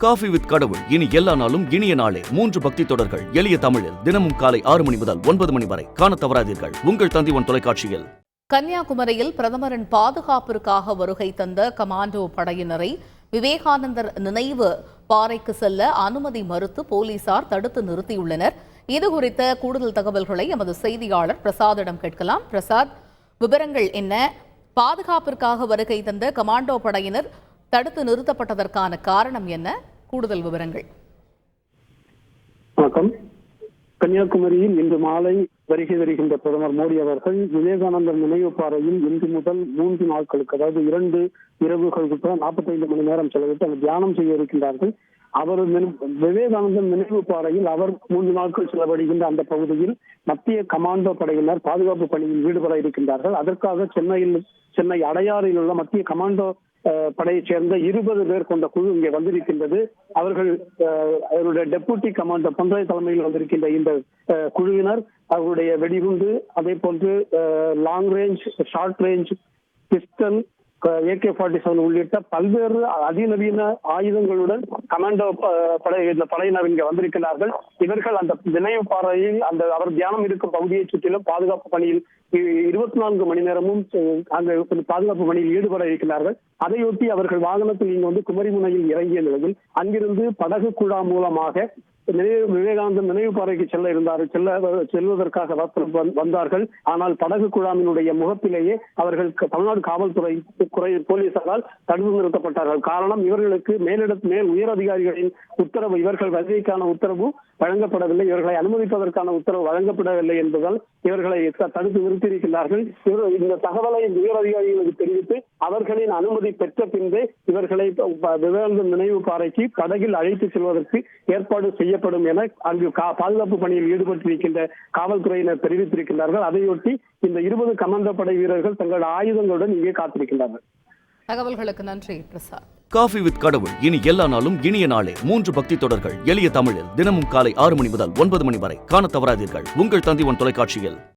Coffee with கடவுள். இனி எல்லா நாளும் இனிய நாளே. மூன்று பக்தி தொடர்கள். எளிய தமிழில் தினமும் காலை ஆறு மணி முதல் ஒன்பது மணி வரை. காண தவறாதீர்கள். உங்கள் தந்தி ஒன் தொலைக்காட்சியில். கன்னியாகுமரியில் பிரதமரின் பாதுகாப்பிற்காக வருகை தந்த கமாண்டோ படையினரை விவேகானந்தர் நினைவு பாறைக்கு செல்ல அனுமதி மறுத்து போலீசார் தடுத்து நிறுத்தியுள்ளனர். இது குறித்த கூடுதல் தகவல்களை எமது செய்தியாளர் பிரசாத்திடம் கேட்கலாம். பிரசாத் விவரங்கள் என்ன? பாதுகாப்பிற்காக வருகை தந்த கமாண்டோ படையினர் தடுத்து நிறுத்தப்பட்டதற்கான காரணம் என்ன? கூடுதல் விவரங்கள். வணக்கம். கன்னியாகுமரியில் இன்று மாலை வருகை வருகின்ற பிரதமர் மோடி அவர்கள் விவேகானந்தர் நினைவு பாறையில் இன்று முதல் மூன்று நாட்களுக்கு அதாவது இரண்டு இரவுகளுக்கு நாற்பத்தைந்து மணி நேரம் செலவிட்டு அங்கு தியானம் செய்ய இருக்கின்றார்கள். அவர் நினை- விவேகானந்தர் நினைவு பாறையில் அவர் மூன்று நாட்கள் செலவழிகின்ற அந்த பகுதியில் மத்திய கமாண்டோ படையினர் பாதுகாப்பு பணியில் ஈடுபட இருக்கின்றார்கள். அதற்காக சென்னையில் சென்னை அடையாறில் உள்ள மத்திய கமாண்டோ படையைச் சேர்ந்த இருபது பேர் கொண்ட குழு இங்கே வந்திருக்கின்றது. அவர்கள் அஹ், அவருடைய டெபுட்டி கமாண்டர் பந்தய தலைமையில் வந்திருக்கின்ற இந்த அஹ், குழுவினர் அவருடைய வெடிகுண்டு அதே போன்று long range short range pistol AK forty seven உள்ளிட்ட பல்வேறு அதிநவீன ஆயுதங்களுடன் கமாண்டோ படை இந்த படையினர் இங்கே வந்திருக்கிறார்கள். இவர்கள் அந்த நினைவு பாறையில் அந்த அவர் தியானம் இருக்கும் பகுதியை சுற்றிலும் பாதுகாப்பு பணியில் இருபத்தி நான்கு மணி நேரமும் அந்த பாதுகாப்பு பணியில் ஈடுபட இருக்கிறார்கள். அதையொட்டி அவர்கள் வாகனத்தில் இங்கு வந்து குமரிமுனையில் இறங்கிய நிலையில் அங்கிருந்து படகு குழா மூலமாக நினைவு விவேகானந்தம் நினைவு பாறைக்கு செல்ல இருந்தார். செல்ல செல்வதற்காக வந்தார்கள். ஆனால் படகு குழாமினுடைய முகத்திலேயே அவர்கள் தமிழ்நாடு காவல்துறை குறை போலீசாரால் தடுத்து நிறுத்தப்பட்டார்கள். காரணம் இவர்களுக்கு மேலிட மேல் உயர் அதிகாரிகளின் உத்தரவு இவர்கள் வருகைக்கான உத்தரவு வழங்கப்படவில்லை. இவர்களை அனுமதிப்பதற்கான உத்தரவு வழங்கப்படவில்லை என்பதால் இவர்களை தடுத்து நிறுத்தியிருக்கிறார்கள். இந்த தகவலை உயர் அதிகாரிகளுக்கு தெரிவித்து அவர்களின் அனுமதி பெற்ற பின்பே இவர்களை விவேகானந்தர் நினைவு பாறைக்கு படகில் அழைத்து செல்வதற்கு ஏற்பாடு செய்யப்படும் என அங்கு கா- பாதுகாப்பு பணியில் ஈடுபட்டிருக்கின்ற காவல்துறையினர் தெரிவித்திருக்கிறார்கள் அதையொட்டி இந்த இருபது கமாண்டோ படை வீரர்கள் தங்கள் ஆயுதங்களுடன் இங்கே காத்திருக்கின்றார்கள் தகவல்களுக்கு நன்றி பிரசாத். காஃபி வித் கடவுள். இனி எல்லா நாளும் இனிய நாளே. மூன்று பக்தி தொடர்கள். எளிய தமிழில் தினமும் காலை ஆறு மணி முதல் ஒன்பது மணி வரை காணத் தவறாதீர்கள். உங்கள் தந்திவன் தொலைக்காட்சியில்.